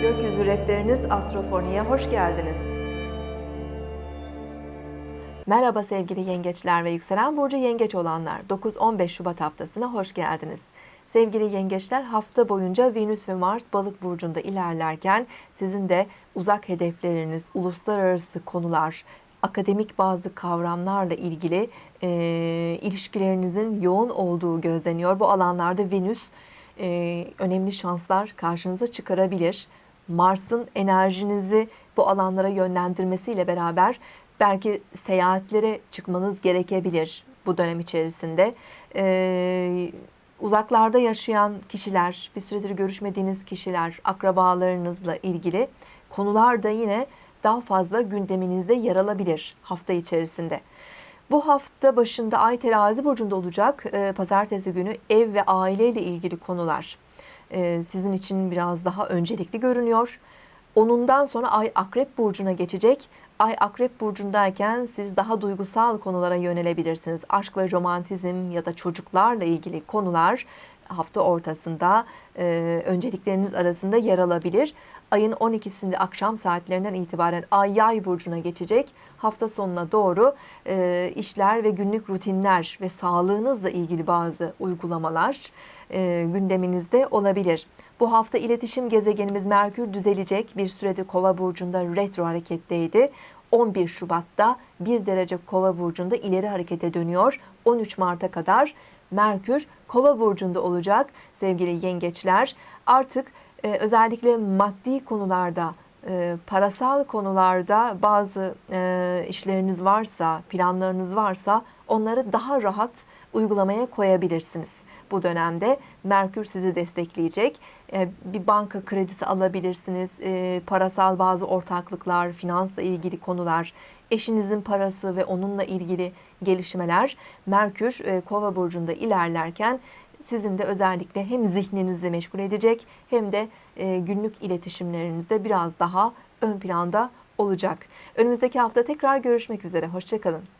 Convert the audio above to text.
hedefleriniz Astrofoni'ye hoş geldiniz. Merhaba sevgili yengeçler ve yükselen burcu yengeç olanlar. 9-15 Şubat haftasına hoş geldiniz. Sevgili yengeçler hafta boyunca Venüs ve Mars balık burcunda ilerlerken sizin de uzak hedefleriniz, uluslararası konular, akademik bazı kavramlarla ilgili e, ilişkilerinizin yoğun olduğu gözleniyor. Bu alanlarda Venüs e, önemli şanslar karşınıza çıkarabilir. Mars'ın enerjinizi bu alanlara yönlendirmesiyle beraber belki seyahatlere çıkmanız gerekebilir bu dönem içerisinde. Ee, uzaklarda yaşayan kişiler, bir süredir görüşmediğiniz kişiler, akrabalarınızla ilgili konular da yine daha fazla gündeminizde yer alabilir hafta içerisinde. Bu hafta başında Ay terazi burcunda olacak. Ee, Pazartesi günü ev ve aileyle ilgili konular e, sizin için biraz daha öncelikli görünüyor. Onundan sonra Ay Akrep Burcu'na geçecek. Ay Akrep Burcu'ndayken siz daha duygusal konulara yönelebilirsiniz. Aşk ve romantizm ya da çocuklarla ilgili konular hafta ortasında e, öncelikleriniz arasında yer alabilir. Ayın 12'sinde akşam saatlerinden itibaren Ay Yay Burcu'na geçecek. Hafta sonuna doğru e, işler ve günlük rutinler ve sağlığınızla ilgili bazı uygulamalar e, gündeminizde olabilir. Bu hafta iletişim gezegenimiz Merkür düzelecek. Bir süredir Kova burcunda retro hareketteydi. 11 Şubat'ta 1 derece Kova burcunda ileri harekete dönüyor. 13 Mart'a kadar Merkür Kova burcunda olacak sevgili yengeçler. Artık e, özellikle maddi konularda e, parasal konularda bazı e, işleriniz varsa, planlarınız varsa onları daha rahat uygulamaya koyabilirsiniz bu dönemde Merkür sizi destekleyecek. Ee, bir banka kredisi alabilirsiniz. Ee, parasal bazı ortaklıklar, finansla ilgili konular, eşinizin parası ve onunla ilgili gelişmeler Merkür e, Kova burcunda ilerlerken sizin de özellikle hem zihninizi meşgul edecek hem de e, günlük iletişimlerinizde biraz daha ön planda olacak. Önümüzdeki hafta tekrar görüşmek üzere. Hoşçakalın.